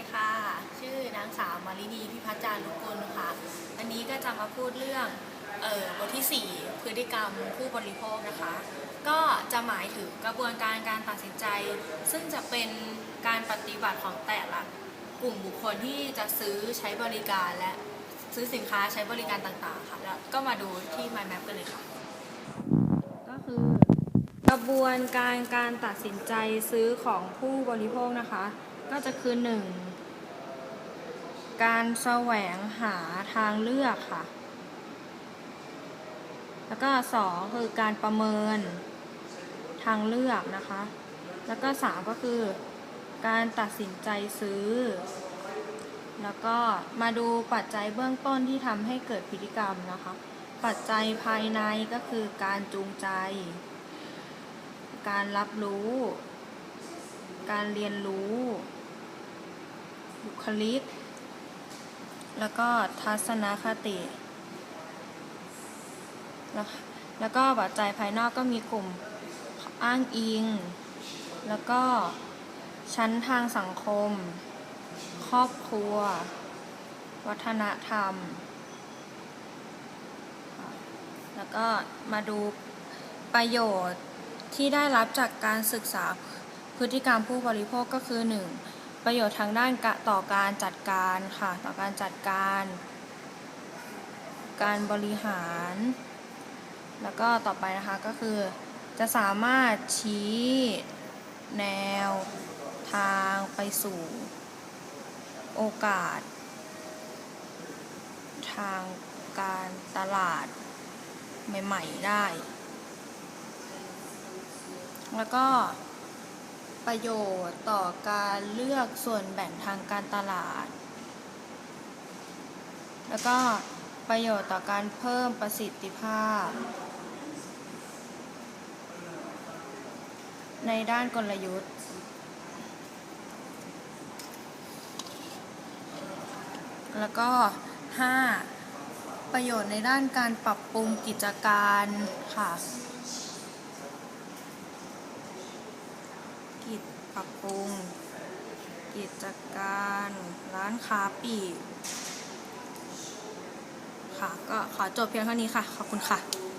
ดีค่ะ ชื่อนางสาวมารินีพิพัฒน์จารุกุลค่ะ อันนี้ก็จะมาพูดเรื่องเอ่อบทที่ 4 พฤติกรรมผู้บริโภคนะคะ ก็จะหมายถึงกระบวนการการตัดสินใจ ซึ่งจะเป็นการปฏิบัติของแต่ละกลุ่มบุคคลที่จะซื้อใช้บริการและซื้อสินค้าใช้บริการต่างๆค่ะแล้วก็มาดูที่ My Map กันเลยค่ะ ก็คือกระบวนการการตัดสินใจซื้อของผู้บริโภคนะคะ ก็จะคือ 1. การแสวงหาทางเลือกค่ะ แล้วก็2คือการประเมินทางเลือกนะคะ แล้วก็3ก็คือการตัดสินใจซื้อ แล้วก็มาดูปัจจัยเบื้องต้นที่ทำให้เกิดพฤติกรรมนะคะ ปัจจัยภายในก็คือการจูงใจ การรับรู้ การเรียนรู้ บุคลิก แล้วก็ทัศนคติแล้วแล้วก็ปัจจัยภายนอกก็มีกลุ่มอ้างอิง แล้วก็ชั้นทางสังคม ครอบครัว วัฒนธรรม แล้วก็มาดูประโยชน์ที่ได้รับจากการศึกษาพฤติกรรมผู้บริโภคก็คือ 1. ประโยชน์ทางด้านต่อการจัดการค่ะ ต่อการจัดการ การบริหาร แล้วก็ต่อไปนะคะก็คือ จะสามารถชี้แนวทางไปสู่โอกาส ทางการตลาดใหม่ ๆ ได้ แล้วก็ ประโยชน์ต่อการเลือกส่วนแบ่งทางการตลาด แล้วก็ประโยชน์ต่อการเพิ่มประสิทธิภาพ ในด้านกลยุทธ์แล้วก็ 5. ประโยชน์ในด้านการปรับปรุงกิจการค่ะ กิจปรับปรุง กิจการร้านค้าปีกค่ะ ก็ขอจบเพียงเท่านี้ค่ะ ขอบคุณค่ะ